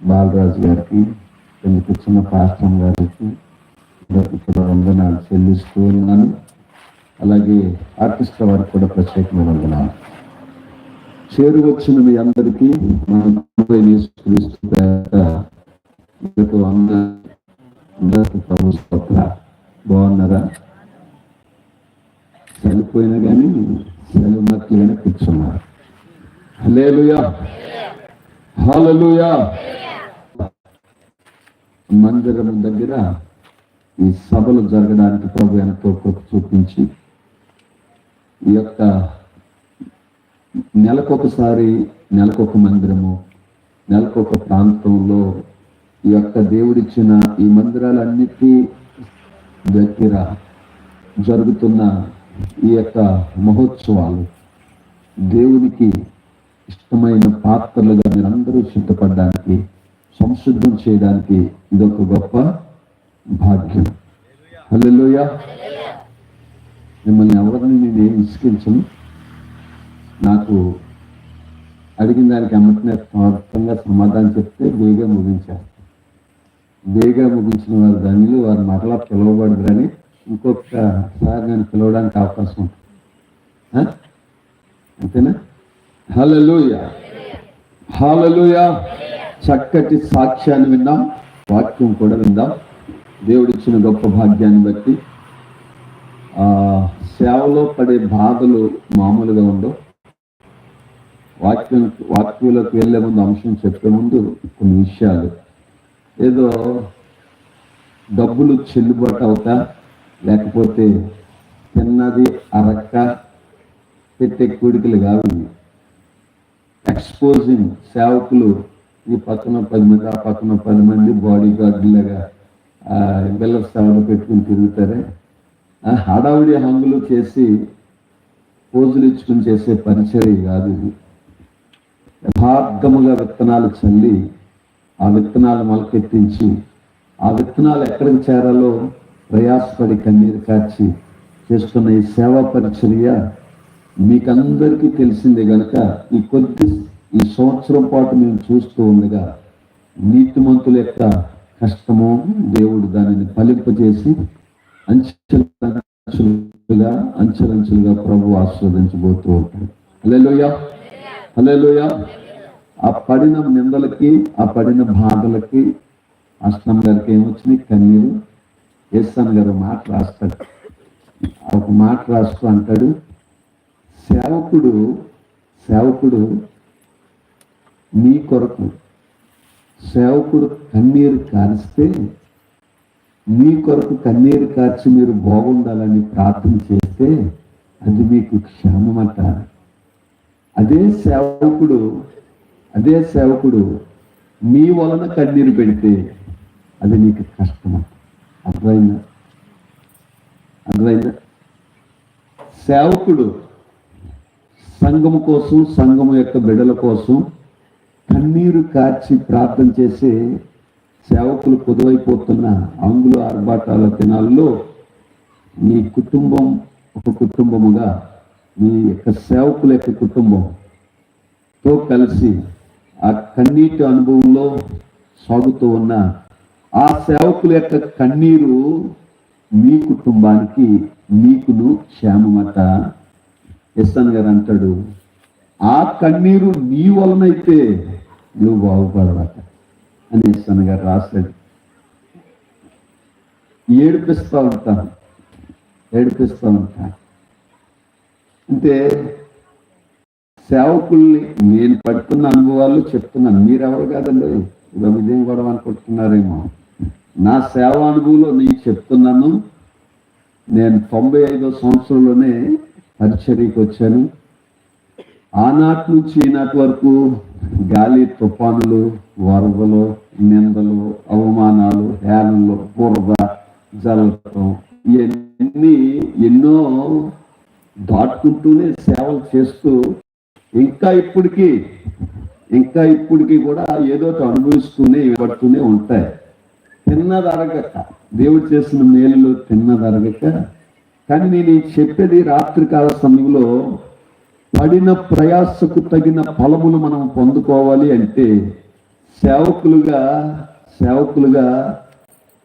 బాలరాజు గారికి పెళ్ళి కూర్చున్న పాస్టమ్ గారికి ఇక్కడ వందనాలు చెల్లిస్తూ ఉన్నాను. అలాగే ఆర్టిస్ట్ల వారికి కూడా ప్రత్యేకమైన వందనాలు. చేరు వచ్చిన మీ అందరికీ మన ప్రభువైన యేసుక్రీస్తు పేరట మీకు వందనాలు. అందరికీ బాగున్నారా? చనిపోయినా కానీ సెలవు ఉన్నట్లుగానే కూర్చున్నారు. హల్లెలూయా. హల్లెలూయా. మందిరం దగ్గర ఈ సభలు జరగడానికి ప్రభు ఎంతో కృప చూపించి ఈ యొక్క నెలకొకసారి నెలకొక మందిరము నెలకొక ప్రాంతంలో ఈ యొక్క దేవుడిచ్చిన ఈ మందిరాలన్నిటి దగ్గర జరుగుతున్న ఈ యొక్క మహోత్సవాలు దేవునికి ఇష్టమైన పాత్రలుగా మీరందరూ సిద్ధపడడానికి సంశుద్ధం చేయడానికి ఇదొక గొప్ప భాగ్యం. హలోయ మిమ్మల్ని ఎవరిని నేను ఏం విసిగించను? నాకు అడిగిన దానికి అమ్మటనే స్వార్థంగా సమాధానం చెప్తే బేగా ముగించారు వేగా ముగించిన వారు దానిలో వారు మరలా పిలువబడదని ఇంకొకసారి నేను పిలవడానికి అవకాశం ఉంటుంది. అంతేనా? హలలుయ హలలుయ చక్కటి సాక్ష్యాన్ని విందాం వాక్యం కూడా విందాం దేవుడిచ్చిన గొప్ప భాగ్యాన్ని బట్టి ఆ సేవలో పడే బాధలు మామూలుగా ఉండవు. వాక్యం వాక్యంలోకి వెళ్ళే ముందు అంశం చెప్పే ముందు కొన్ని విషయాలు. ఏదో డబ్బులు చెల్లుబాటు అవుతా లేకపోతే తిన్నది అరక్క పెట్టే కోరికలు కాదు ఎక్స్పోజింగ్ సేవకులు ఈ పక్కన పది మంది ఆ పక్కన పది మంది బాడీ గార్డులాగా బిల్లర్ సేవలు పెట్టుకుని తిరుగుతారే? హడావిడి హంగులు చేసి పోజులు ఇచ్చుకుని చేసే పరిచర్య కాదు ఇది. యథార్థముగా విత్తనాలు చల్లి ఆ విత్తనాలు మొలకెత్తించి ఆ విత్తనాలు ఎక్కడికి చేరాలో ప్రయాసపడి కన్నీరు కార్చి చేస్తున్న ఈ సేవా పరిచర్య మీకందరికీ తెలిసిందే కనుక ఈ కొద్ది ఈ సంవత్సరం పాటు మేము చూస్తూ ఉండగా నీతిమంతుల యొక్క కష్టము దేవుడు దానిని ఫలింపజేసి అంచెలంచెలుగా అంచెలంచెలుగా ప్రభు ఆస్వాదించబోతూ ఉంటాడు. హల్లెలూయా! లోయ ఆ పడిన నిందలకి ఆ పడిన బాధలకి అష్టం గారికి ఏమొచ్చినాయి? కన్నీరు. ఎస్సాన్ గారు మాట రాస్తాడు. ఒక మాట రాస్తూ అంటాడు సేవకుడు సేవకుడు మీ కొరకు సేవకుడు కన్నీరు కారిస్తే మీ కొరకు కన్నీరు కార్చి మీరు బాగుండాలని ప్రార్థన చేస్తే అది మీకు క్షేమమట అదే సేవకుడు అదే సేవకుడు మీ వలన కన్నీరు పెడితే అది నీకు కష్టమట అర్థమైందా? అర్థమైందా? సేవకుడు సంఘము కోసం సంఘము యొక్క బిడల కోసం కన్నీరు కార్చి ప్రార్థన చేసే సేవకులు కుదువైపోతున్న అంగులు ఆర్భాటాల దినాల్లో మీ కుటుంబం ఒక కుటుంబముగా మీ యొక్క సేవకుల యొక్క కుటుంబంతో కలిసి ఆ కన్నీటి అనుభవంలో సాగుతూ ఉన్న ఆ సేవకుల యొక్క కన్నీరు మీ కుటుంబానికి మీకును క్షేమమట. ఎస్సన్ గారు అంటాడు ఆ కన్నీరు నీ వలనైతే నువ్వు బాగుపడవట అని సన్నగారు రాశాడు ఏడిపిస్తూ ఉంటాను. ఏడిపిస్తూ ఉంటాను. అంటే సేవకుల్ని నేను పడుతున్న అనుభవాలు చెప్తున్నాను మీరెవరు కాదండి? ఇదో విజయం గొడవ అనుకుంటున్నారేమో. నా సేవ అనుభవంలో నేను చెప్తున్నాను. నేను తొంభై ఐదో సంవత్సరంలోనే పరిచర్యకు వచ్చాను. ఆనాటి నుంచి ఈనాటి వరకు గాలి తుఫానులు వరదలు నిందలు అవమానాలు హేళనలు బురద జలతం ఇవన్నీ ఎన్నో దాటుకుంటూనే సేవలు చేస్తూ ఇంకా ఇప్పటికీ ఇంకా ఇప్పటికీ కూడా ఏదో ఒకటి అనుభవిస్తూనే పడుతూనే ఉంటాయి. తిన్నదరగక దేవుడు చేసిన మేలులో తిన్నదరగక కానీ నేను చెప్పేది రాత్రికాల సమయంలో పడిన ప్రయాసకు తగిన ఫలములు మనం పొందుకోవాలి అంటే సేవకులుగా సేవకులుగా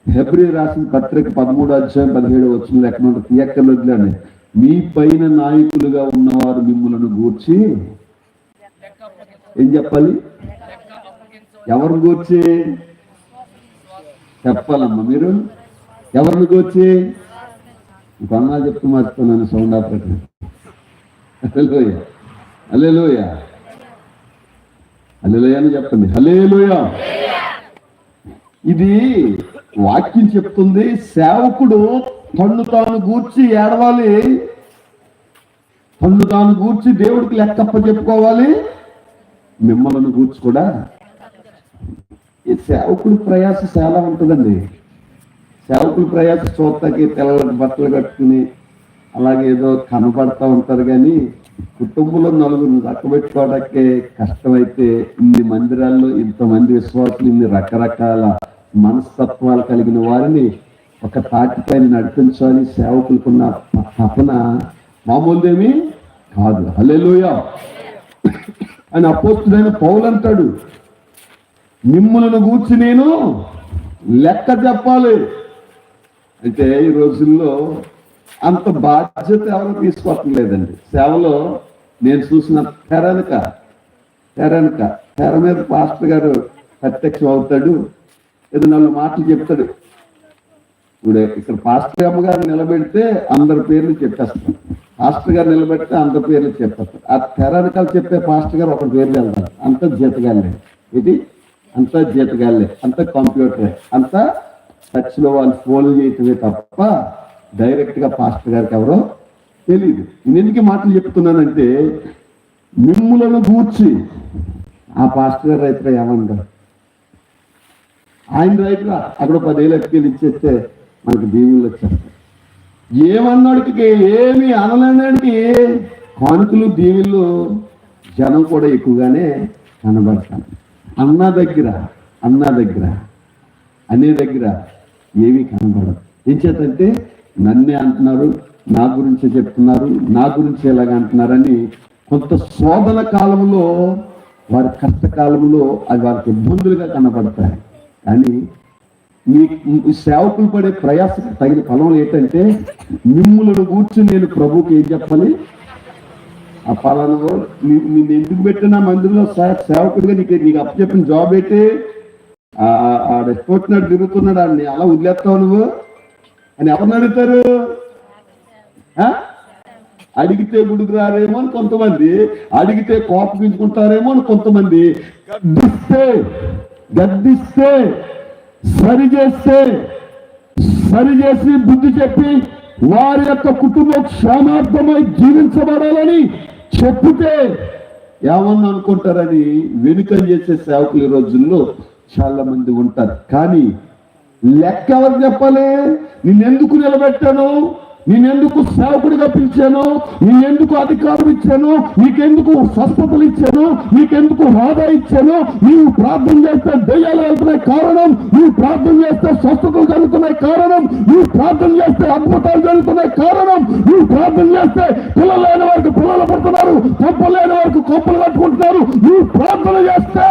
ఫిబ్రవరి రాసిన పత్రిక పదమూడు అధ్యాయం పదిహేడు వచ్చిన లెక్కన తీయక్కర్లేదులేండి మీ పైన నాయకులుగా ఉన్నవారు మిమ్మల్ని గూర్చి ఏం చెప్పాలి? ఎవరిని గూర్చి? చెప్పాలమ్మా మీరు. ఎవరిని గూర్చి? కొన్నా చెప్తూ మర్చిపోయినాను సౌండ్ ఆపరేటర్. హల్లెలూయ. హల్లెలూయ. అని చెప్పండి. హల్లెలూయ. ఇది వాక్యం చెప్తుంది సేవకుడు తన్ను తాను గూర్చి ఏడవాలి. తన్ను తాను గూర్చి దేవుడికి లెక్కప్ప చెప్పుకోవాలి. మిమ్మల్ని గూర్చి కూడా. ఈ సేవకుడి ప్రయాస చాలా ఉంటుందండి. సేవకుడు ప్రయాస చూడటానికి తెల్లని బట్టలు కట్టుకుని అలాగే ఏదో కనబడతా ఉంటారు కానీ కుటుంబంలో నలుగురు రక్కబెట్టుకోవడానికే కష్టమైతే ఇన్ని మందిరాల్లో ఇంతమంది విశ్వాసులు ఇన్ని రకరకాల మనస్తత్వాలు కలిగిన వారిని ఒక తాటిపైన నడిపించాలి సేవకులకున్న తపన మామూలుదేమి కాదు. హల్లెలూయా. అని అపోతుడైన పౌలు అంటాడు మిమ్మలను గూర్చి నేను లెక్క చెప్పాలి. అయితే ఈ రోజుల్లో అంత బాధ్యత ఎవరు తీసుకోవటం లేదండి సేవలో నేను చూసిన తెరనక తెరనక తెర మీద పాస్టర్ గారు ప్రత్యక్షం అవుతాడు ఏదో నాలుగు మాటలు చెప్తాడు. ఇప్పుడు ఇక్కడ పాస్టర్ అమ్మగారు నిలబెడితే అందరి పేర్లు చెప్పేస్తారు. పాస్టర్ గారు నిలబెడితే అందరి పేర్లు చెప్పేస్తారు. ఆ తెర చెప్పే పాస్టర్ గారు ఒక పేర్లు వెళ్తారు. అంత జీతగాలే ఇది అంత జీతగాలే అంత కంప్యూటరే. అంతా టచ్లో వాళ్ళు ఫోన్ చేయటమే తప్ప డైరెక్ట్గా పాస్టర్ గారికి ఎవరో తెలియదు నేను ఎందుకు మాటలు చెప్తున్నానంటే మిమ్ములను కూర్చి ఆ పాస్టర్ గారు రైతులు ఏమంటారు ఆయన రైతులు అక్కడ పదేళ్ళు ఎత్తుకెళ్ళి ఇచ్చేస్తే మనకి దీవులు వచ్చేస్తారు ఏమన్నాడికి ఏమి అనలేనాడికి కానుకలు దీవులు జనం కూడా ఎక్కువగానే కనబడతాను అన్న దగ్గర అన్న దగ్గర అనే దగ్గర ఏమీ కనబడదు ఏం చేతంటే నన్నే అంటున్నారు నా గురించి చెప్తున్నారు నా గురించి ఎలాగ అంటున్నారని కొంత శోధన కాలంలో వారి కష్టకాలంలో అవి వారికి ఇబ్బందులుగా కనబడతాయి. కానీ మీ సేవకులు పడే ప్రయాసకు తగిన ఫలం ఏంటంటే మిమ్ములను కూర్చుని నేను ప్రభుకి ఏం చెప్పాలి? ఆ పలానా నేను ఎందుకు పెట్టినా మందిలో సేవకుడిగా నీకు నీకు అప్పచెప్పిన జాబ్ ఏంటి? ఆడ ఎక్కొట్టినాడు తిరుగుతున్నాడు ఆడిని అలా వదిలేస్తావు నువ్వు? అని ఎవరిని అడుగుతారు ఆ? అడిగితే గుడికి రారేమో అని కొంతమంది అడిగితే కోపగించుకుంటారేమో అని కొంతమంది. గద్దిస్తే గద్దిస్తే సరి చేస్తే సరి చేసి బుద్ధి చెప్పి వారి యొక్క కుటుంబ క్షేమార్థమై జీవించబడాలని చెప్పితే ఏమన్నా అనుకుంటారని వెనుక చేసే సేవకులు ఈ రోజుల్లో చాలా మంది ఉంటారు. కానీ లెక్క ఎవరు చెప్పాలి? నిన్నెందుకు నిలబెట్టాను? నేనెందుకు సేవకుడిగా పిలిచాను? నేనెందుకు అధికారం ఇచ్చాను? నీకెందుకు స్వస్థతలు ఇచ్చాను? నీకెందుకు హోదా ఇచ్చాను? నీవు ప్రార్థన చేస్తే దయ్యాలు వెళ్తున్నాయి కారణం నువ్వు ప్రార్థన చేస్తే స్వస్థతలు జరుగుతున్నాయి కారణం నువ్వు ప్రార్థన చేస్తే అద్భుతాలు జరుగుతున్నాయి కారణం నువ్వు ప్రార్థన చేస్తే పిల్లలు లేని వారికి పిల్లలు పడుతున్నారు కొప్పలు లేని వారికి కొప్పలు కట్టుకుంటున్నారు నువ్వు ప్రార్థన చేస్తే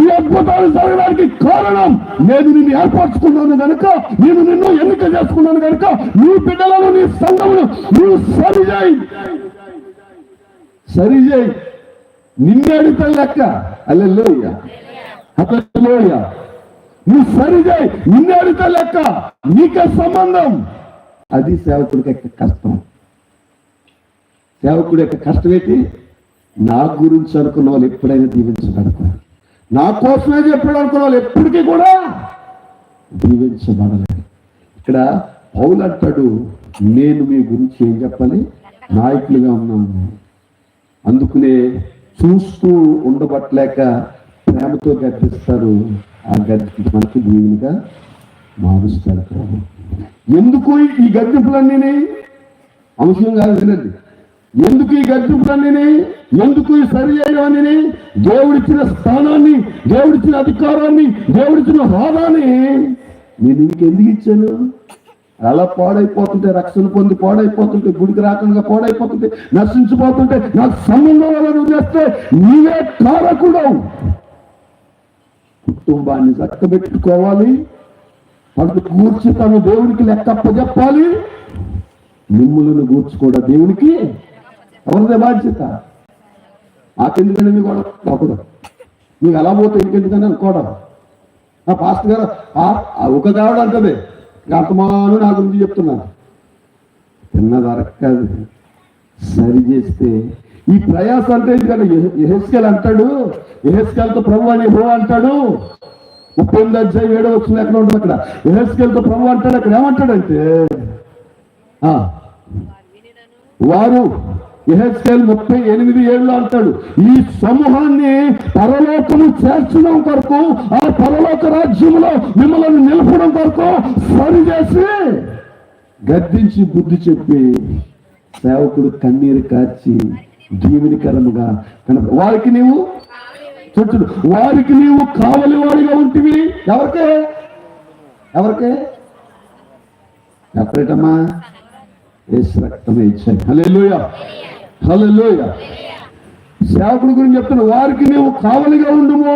ఈ అద్భుతాలు జరగడానికి కారణం నేను నిన్ను ఏర్పరచుకున్నాను కనుక నేను నిన్ను ఎన్నిక చేసుకున్నాను కనుక నీ బిడ్డలను నీ సంఘమును నువ్వు సరిచేయి సరిచేయి సరి నిన్నే అడుగుతా లెక్క. అల్లెల్లోయ అతలోయ నువ్వు సరిచేయి నిన్నే లెక్క. నీకే సంబంధం. అది సేవకుడికి యొక్క కష్టం. సేవకుడి యొక్క కష్టం ఏంటి? నా గురించి అనుకున్న వాళ్ళు ఎప్పుడైనా దీవించ నా కోసమే చెప్పాడు అనుకున్న వాళ్ళు ఎప్పటికీ కూడా దీవించబడలేదు. ఇక్కడ పౌలు అంటాడు నేను మీ గురించి ఏం చెప్పాలి? నాయకులుగా ఉన్నాను. అందుకునే చూస్తూ ఉండబట్టలేక ప్రేమతో గర్పిస్తారు ఆ గర్తి మనకి దీవునిగా మారుస్తారు ఎందుకు ఈ గర్తింపులన్నీ అంశం కాదు వినండి ఎందుకు ఈ గర్తింపులన్నీ ఎందుకు ఈ సరి చేయడాన్ని దేవుడిచ్చిన స్థానాన్ని దేవుడిచ్చిన అధికారాన్ని దేవుడిచ్చిన హోదాని నేను ఇంకెందుకు ఇచ్చాను? అలా పాడైపోతుంటే రక్షణ పొంది పాడైపోతుంటే గుడికి రాకుండా పాడైపోతుంటే నశించిపోతుంటే నాకు సంబంధం వల్ల నువ్వు చేస్తే నీవే కారకుడవు. కుటుంబాన్ని చక్కబెట్టుకోవాలి. అది కూర్చి తను దేవుడికి లెక్క చెప్పాలి మిమ్ములను గూర్చి కూడా దేవునికి ఎవరిదే బాధ్యత. నాకెందుకని మీకు కూడా ఒకడు మీకు ఎలా పోతే ఇంకెందుకని అనుకోవడం. ఆ పాస్టర్ గారు ఆ- ఒక దేవుడు అంటది గతమాను నా గురించి చెప్తున్నాను. తిన్నదరక్కదు. సరి చేస్తే. ఈ ప్రయాసం అంటే ఎందుకంటే ఎహెస్కెల్ అంటాడు ఎహెస్కెల్తో ప్రభు అని హో అంటాడు. ముప్పై ఎనిమిది అధ్యాయం ఏడో వచ్చింది ఎక్కడ ఉంటుంది అక్కడ? ఎహెస్కెల్తో ప్రభు అంటాడు అక్కడ ఏమంటాడంటే ఆ, వారు ఎహెచ్కేల్ ముప్పై ఎనిమిది ఏళ్ళు అంటాడు ఈ సమూహాన్ని పరలోకము చేర్చడం కొరకు ఆ పరలోక రాజ్యములో మిమ్మల్ని నిలపడం కొరకు సరిచేసి గద్దించి బుద్ధి చెప్పి సేవకుడు కన్నీరు కార్చి దీవెనికరముగా కనుక వారికి నీవు చూడు వారికి నీవు కావలి వారిగా ఉంటివి. ఎవరికే? ఎవరికే? ఎప్పుడేటమ్మా ఏ రక్తమే ఇచ్చాయి హల్లెలూయ. హలో సేవకుడు గురించి చెప్తున్నా వారికి నీవు కావలిగా ఉండుము.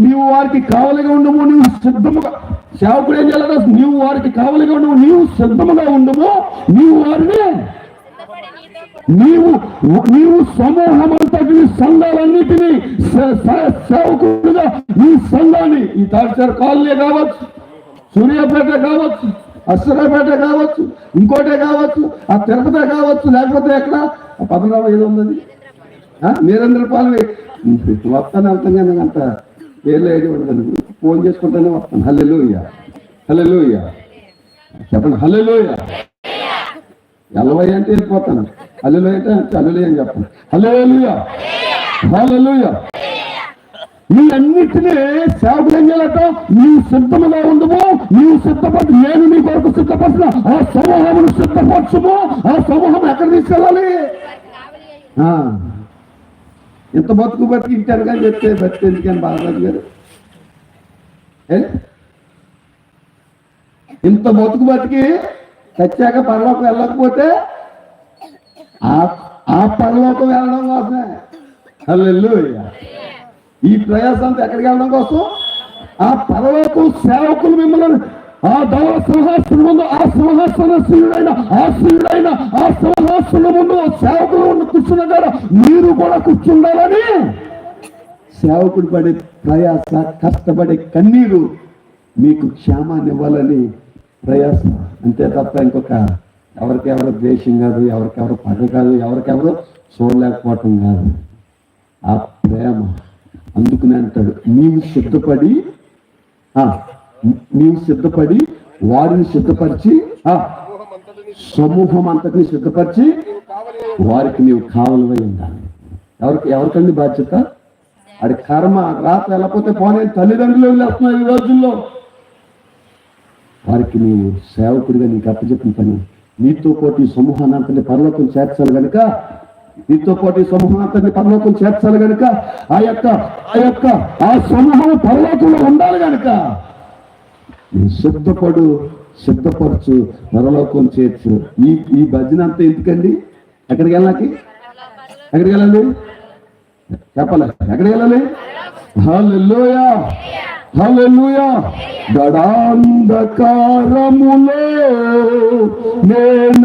నీవు వారికి కావలిగా ఉండము నీవు సిద్ధముగా సేవకుడు ఏం చేయాలి నీవు వారికి కావలిగా ఉండము నీవు సిద్ధముగా ఉండము నీవు వారిని నీవు నీవు సమూహమంతటి సంఘాలన్నిటినీ సే- సే- సేవకుడుగా సంఘాన్ని ఈ తాడిచారు కాలనీ కావచ్చు సూర్యాపేట కావచ్చు అశ్వరాపేట కావచ్చు ఇంకోటే కావచ్చు ఆ తిరుపతి కావచ్చు లేకపోతే ఎక్కడ? ఆ పదనాభం ఏదో ఉన్నది ఆ, మీరందరూ వస్తాను వెళ్తాను కానీ అంత పేర్లు ఏది ఉండదు ఫోన్ చేసుకుంటానే వస్తాను. హల్లెలూయ. హల్లెలూయ. చెప్పండి హల్లెలూయ. ఎల్లవై అంటే వెళ్ళిపోతాను. హల్లెలూయ అంటే హల్లెలూయ అని చెప్పండి. హల్లెలూయ. హల్లెలూయ. ఈ అన్నిటినీ సేవకులు చేయాలట నీవు సిద్ధముగా ఉండము. నీవు సిద్ధపడి నేను నీ కొరకు సిద్ధపడిన ఆ సమూహమును సిద్ధపరచుము. ఆ సమూహం ఎక్కడ తీసుకెళ్ళాలి ఆ. ఇంత బతుకు బతికించారు కానీ చెప్తే బతికి ఎందుకని బాలరాజు గారు? ఏ? ఇంత బతుకు బతికి చచ్చాక పరలోకం వెళ్ళకపోతే ఆ ఆ పరలోకం వెళ్ళడం కోసమే. హల్లెలూయా. ఈ ప్రయాస అంతా ఎక్కడికి వెళ్ళడం కోసం? ఆ పరలోకం సేవకులు మిమ్మల్ని ఆ దవ సింహాసనం ముందు ఆ సింహాసనశీయుడైన ఆ శివుడైన ఆ సింహాసనం ముందు సేవకులు ఉండి కూర్చున్న కదా మీరు కూడా కూర్చుండాలని సేవకుడు పడే ప్రయాస కష్టపడే కన్నీరు మీకు క్షేమాన్ని ఇవ్వాలని ప్రయాస. అంతే తప్ప ఇంకొక ఎవరికెవరు ద్వేషం కాదు ఎవరికెవరు పగ కాదు ఎవరికెవరు చూడలేకపోవటం కాదు. ఆ ప్రేమ అందుకునే అంటాడు నీవు సిద్ధపడి నీవు సిద్ధపడి వారిని సిద్ధపరిచి సమూహం అంతటిని సిద్ధపరిచి వారికి నీవు కావలవై ఉండాలి. ఎవరికి ఎవరికండి బాధ్యత? అది కర్మ రాత వెళ్ళకపోతే పోనే తల్లిదండ్రులు వెళ్ళేస్తున్నారు ఈ రోజుల్లో. వారికి నీవు సేవకుడిగా నీకు అప్పచెప్పిన పని. నీతో పోటీ సమూహాన్ని అంతటి పరలోకం చేర్చాలి గనుక నీతో పోటీ సమూహం అంతని పరలోకం చేర్చాలి గనుక ఆ యొక్క ఆ యొక్క ఆ సమూహం పరలోకంలో ఉండాలి గనుక. సిద్ధపడు సిద్ధపరచు పరలోకం చేర్చు. ఈ ఈ భజన అంతా ఎందుకండి? ఎక్కడికి వెళ్ళాలి ఎక్కడికి వెళ్ళాలి చెప్పాలి. ఎక్కడికి వెళ్ళాలి? హల్లెలూయా! హల్లెలూయా! గడాంధకారములో నేను